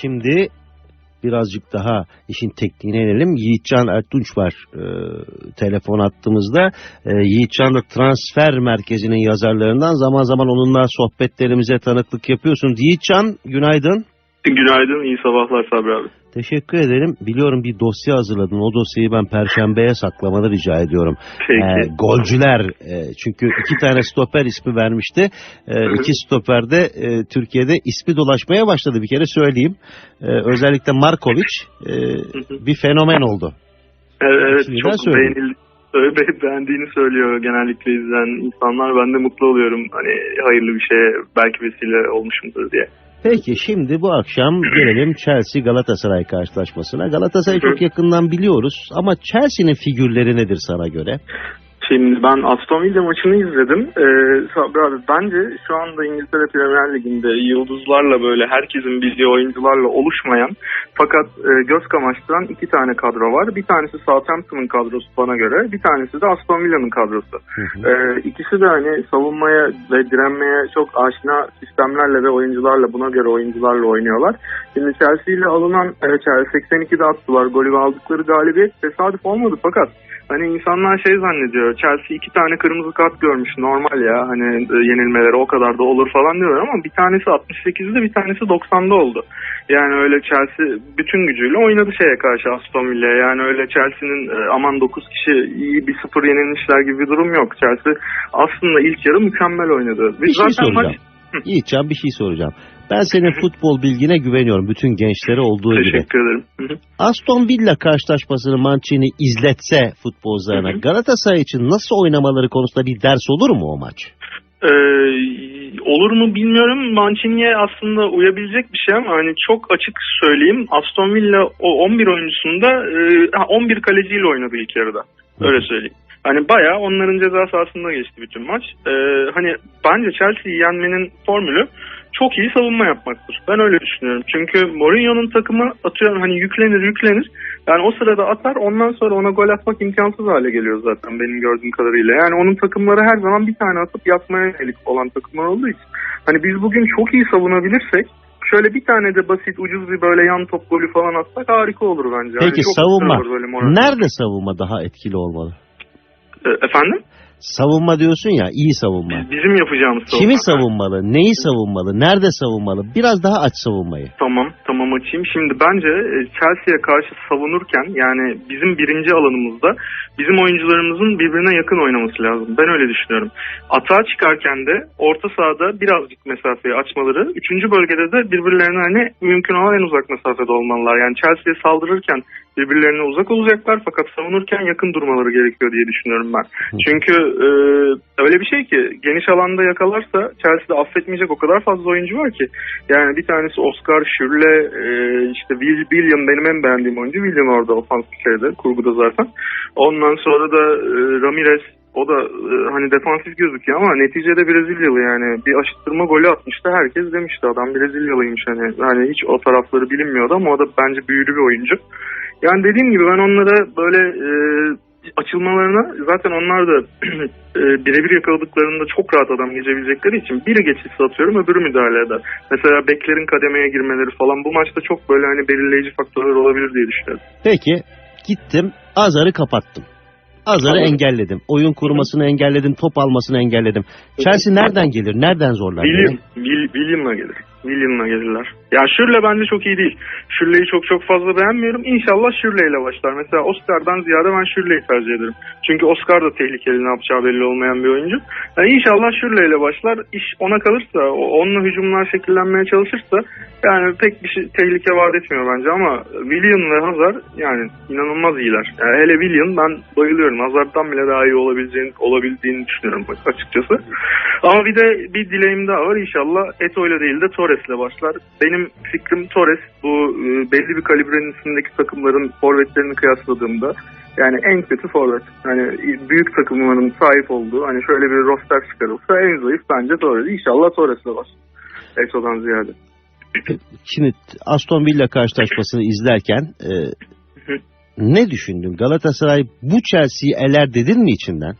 Şimdi birazcık daha işin tekniğine inelim. Yiğitcan Ertunç var e, telefon attığımızda. E, Yiğitcan da transfer merkezinin yazarlarından zaman zaman onunla sohbetlerimize tanıklık yapıyorsun. Yiğitcan günaydın. Günaydın, iyi sabahlar Sabri abi. Teşekkür ederim. Biliyorum bir dosya hazırladın. O dosyayı ben perşembeye saklamanı rica ediyorum. Peki. Ee, golcüler e, çünkü iki tane stoper ismi vermişti. Hı. iki stoper de e, Türkiye'de ismi dolaşmaya başladı bir kere söyleyeyim. Ee, özellikle Markovic e, bir fenomen oldu. Evet, evet çok söyleyeyim. beğenil, öyle be- beğendiğini söylüyor genellikle izleyen insanlar. Ben de mutlu oluyorum. Hani hayırlı bir şeye belki vesile olmuşumdur diye. Peki şimdi bu akşam gelelim Chelsea Galatasaray karşılaşmasına. Galatasaray'ı çok yakından biliyoruz ama Chelsea'nin figürleri nedir sana göre? Şimdi ben Aston Villa maçını izledim. Ee, Sabri abi bence şu anda İngiltere Premier Ligi'nde yıldızlarla böyle herkesin bildiği oyuncularla oluşmayan fakat e, göz kamaştıran iki tane kadro var. Bir tanesi Southampton'ın kadrosu bana göre. Bir tanesi de Aston Villa'nın kadrosu. Ee, ikisi de hani savunmaya ve direnmeye çok aşina sistemlerle ve oyuncularla buna göre oyuncularla oynuyorlar. Şimdi Chelsea ile alınan e, Chelsea 82'de attılar golü ve aldıkları galibiyet tesadüf olmadı fakat hani insanlar şey zannediyor Chelsea iki tane kırmızı kart görmüş normal ya hani e, yenilmeleri o kadar da olur falan diyorlar ama bir tanesi 68'de bir tanesi 90'da oldu. Yani öyle Chelsea bütün gücüyle oynadı şeye karşı Aston Villa'ya. Yani öyle Chelsea'nin e, aman 9 kişi iyi bir sıfır yenilmişler gibi bir durum yok. Chelsea aslında ilk yarı mükemmel oynadı. Bir şey soracağım. Yiğitcan bir şey soracağım. Ben senin futbol bilgine güveniyorum. Bütün gençlere olduğu gibi. Teşekkür ederim. Hı hı. Aston Villa karşılaşmasını Mancini izletse futbolcularına. Galatasaray için nasıl oynamaları konusunda bir ders olur mu o maç? Ee, olur mu bilmiyorum. Mancini'ye aslında uyabilecek bir şey ama hani çok açık söyleyeyim. Aston Villa o 11 oyuncusunda e, ha, 11 kaleciyle oynadı ilk yarıda. Öyle söyleyeyim. Hani bayağı onların ceza sahasında geçti bütün maç. Ee, hani bence Chelsea'yi yenmenin formülü çok iyi savunma yapmaktır. Ben öyle düşünüyorum. Çünkü Mourinho'nun takımı atıyorum hani yüklenir yüklenir. Yani o sırada atar ondan sonra ona gol atmak imkansız hale geliyor zaten benim gördüğüm kadarıyla. Yani onun takımları her zaman bir tane atıp yatmaya yönelik olan takımlar olduğu için. Hani biz bugün çok iyi savunabilirsek şöyle bir tane de basit ucuz bir böyle yan top golü falan atsak harika olur bence. Hani Peki çok savunma. Nerede savunma daha etkili olmalı? Ee, Efendim? Savunma diyorsun ya iyi savunma. Bizim yapacağımız savunma. Kimi savunmalı? Neyi savunmalı? Nerede savunmalı? Biraz daha aç savunmayı. Tamam, tamam açayım. Şimdi bence e, Chelsea'ye karşı savunurken yani bizim birinci alanımızda bizim oyuncularımızın birbirine yakın oynaması lazım. Ben öyle düşünüyorum. Atağa çıkarken de orta sahada birazcık mesafeyi açmaları, üçüncü bölgede de birbirlerine hani mümkün olan en uzak mesafede olmalılar. Yani Chelsea'ye saldırırken birbirlerine uzak olacaklar fakat savunurken yakın durmaları gerekiyor diye düşünüyorum ben. Çünkü e, öyle bir şey ki geniş alanda yakalarsa Chelsea'de affetmeyecek o kadar fazla oyuncu var ki. Yani bir tanesi Oscar Schürrle, e, işte Will, William benim en beğendiğim oyuncu. William orada ofans şeyde, kurguda zaten. Ondan sonra da e, Ramirez o da e, hani defansif gözüküyor ama neticede Brezilyalı yani bir aşıttırma golü atmıştı. Herkes demişti adam Brezilyalıymış hani. Hani hiç o tarafları bilinmiyordu ama o da bence büyülü bir oyuncu. Yani dediğim gibi ben onlara böyle e, açılmalarına zaten onlar da e, birebir yakaladıklarında çok rahat adam geçebilecekleri için biri geçişse atıyorum öbürü müdahale eder. Mesela beklerin kademeye girmeleri falan bu maçta çok böyle hani belirleyici faktörler olabilir diye düşünüyorum. Peki gittim Azar'ı kapattım. Azar'ı Anladım. engelledim. Oyun kurmasını engelledim. Top almasını engelledim. Chelsea nereden gelir? Nereden zorlar? Will, William'la gelir. William'la gelirler. Ya Şürle bence çok iyi değil. Şürle'yi çok çok fazla beğenmiyorum. İnşallah Şürle ile başlar. Mesela Oscar'dan ziyade ben Şürle'yi tercih ederim. Çünkü Oscar da tehlikeli ne yapacağı belli olmayan bir oyuncu. Yani inşallah Şürle ile başlar. İş ona kalırsa, onunla hücumlar şekillenmeye çalışırsa yani pek bir şey, tehlike vaat etmiyor bence ama William ve Hazard yani inanılmaz iyiler. Yani hele William ben bayılıyorum. Hazard'dan bile daha iyi olabileceğini, olabildiğini düşünüyorum açıkçası. Ama bir de bir dileğim daha var. İnşallah Eto ile değil de Torres'le başlar. Benim fikrim Torres bu e, belli bir kalibrenin üstündeki takımların forvetlerini kıyasladığımda yani en kötü forvet. Yani büyük takımların sahip olduğu hani şöyle bir roster çıkarılsa en zayıf bence Torres. İnşallah Torres'le başlar. Eto'dan ziyade. Şimdi Aston Villa karşılaşmasını izlerken e, ne düşündün? Galatasaray bu Chelsea'yi eler dedin mi içinden?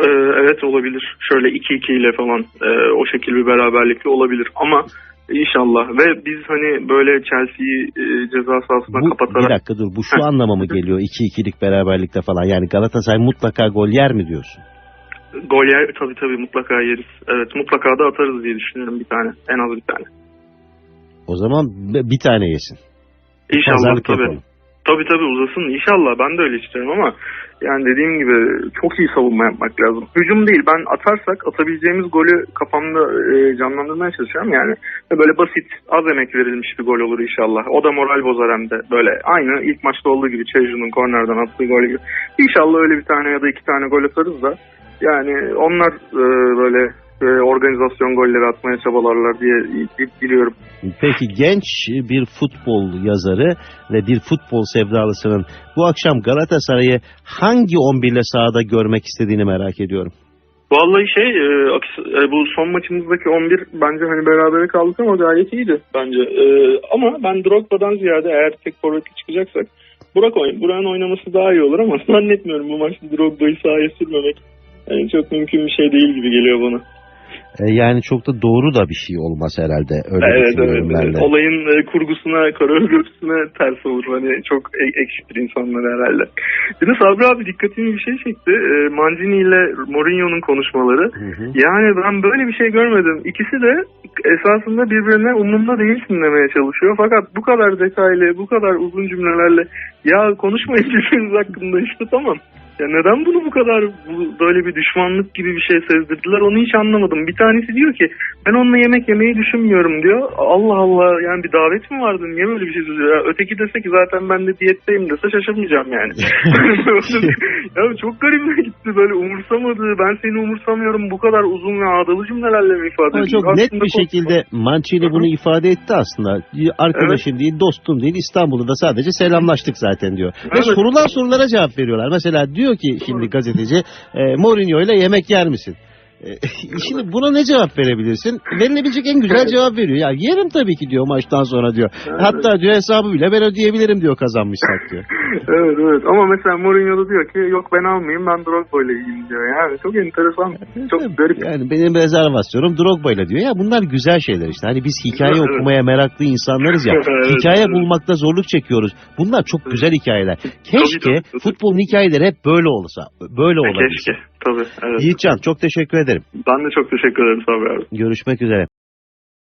Ee, evet olabilir. Şöyle 2-2 ile falan e, o şekil bir beraberlikle olabilir. Ama İnşallah ve biz hani böyle Chelsea'yi e, ceza sahasına Bu, bir kapatarak dakika dur bu şu anlama mı geliyor 2-2'lik beraberlikte falan yani Galatasaray mutlaka gol yer mi diyorsun? gol yer tabii tabii mutlaka yeriz. Evet mutlaka da atarız diye düşünüyorum bir tane en az bir tane. O zaman bir tane yesin. İnşallah Pazarlık tabii. yapalım. Tabii tabii uzasın inşallah ben de öyle istiyorum ama yani dediğim gibi çok iyi savunma yapmak lazım. Hücum değil ben atarsak atabileceğimiz golü kafamda e, canlandırmaya çalışıyorum yani böyle basit az emek verilmiş bir gol olur inşallah. O da moral bozar hem de böyle aynı ilk maçta olduğu gibi Çeju'nun kornerden attığı gol gibi. İnşallah öyle bir tane ya da iki tane gol atarız da yani onlar e, böyle e, organizasyon golleri atmaya çabalarlar diye di- diliyorum. Peki genç bir futbol yazarı ve bir futbol sevdalısının bu akşam Galatasaray'ı hangi 11 ile sahada görmek istediğini merak ediyorum. Vallahi şey e, e, bu son maçımızdaki 11 bence hani berabere kaldık ama gayet iyiydi bence. E, ama ben Drogba'dan ziyade eğer tek forvetle çıkacaksak Burak oyn Burak'ın oynaması daha iyi olur ama zannetmiyorum bu maçta Drogba'yı sahaya sürmemek. Yani çok mümkün bir şey değil gibi geliyor bana. E, yani çok da doğru da bir şey olmaz herhalde. Öyle evet evet. ben evet. de. Olayın e, kurgusuna, koreografisine ters olur. Hani çok e- ekşitir insanlar herhalde. Bir de Sabri abi dikkatimi bir şey çekti. E, Mancini ile Mourinho'nun konuşmaları. Hı hı. Yani ben böyle bir şey görmedim. İkisi de esasında birbirine umurumda değilsin demeye çalışıyor. Fakat bu kadar detaylı, bu kadar uzun cümlelerle ya konuşmayın birbiriniz hakkında işte tamam. Ya neden bunu bu kadar bu, böyle bir düşmanlık gibi bir şey sezdirdiler onu hiç anlamadım. Bir tanesi diyor ki ben onunla yemek yemeyi düşünmüyorum diyor. Allah Allah yani bir davet mi vardı niye böyle bir şey söylüyor? Ya, öteki dese ki zaten ben de diyetteyim dese şaşırmayacağım yani. ya çok garibime gitti böyle umursamadı ben seni umursamıyorum bu kadar uzun ve ağdalı cümlelerle mi ifade ediyor? çok net Aslında bir konuşma- şekilde Mancini bunu ifade etti aslında. Arkadaşım değil, dostum değil, İstanbul'da da sadece selamlaştık zaten diyor. Ve Evet. sorulan sorulara cevap veriyorlar. Mesela diyor ki şimdi gazeteci, e, Mourinho ile yemek yer misin? E, şimdi buna ne cevap verebilirsin? Verilebilecek en güzel cevap veriyor. Ya yerim tabii ki diyor maçtan sonra diyor. Hatta diyor hesabı bile ben ödeyebilirim diyor kazanmışsak diyor. evet evet ama mesela Mourinho da diyor ki yok ben almayayım ben Drogba ile yiyeyim diyor. Yani çok enteresan. Çok garip. Yani benim rezervasyonum Drogba ile diyor. Ya bunlar güzel şeyler işte. Hani biz hikaye Evet. okumaya meraklı insanlarız ya. Evet, hikaye evet. bulmakta zorluk çekiyoruz. Bunlar çok güzel hikayeler. Keşke futbolun hikayeleri hep böyle olsa. Böyle olabilse. Keşke. Tabii. Evet. Yiğitcan çok teşekkür ederim. Ben de çok teşekkür ederim Sabri abi. Görüşmek üzere.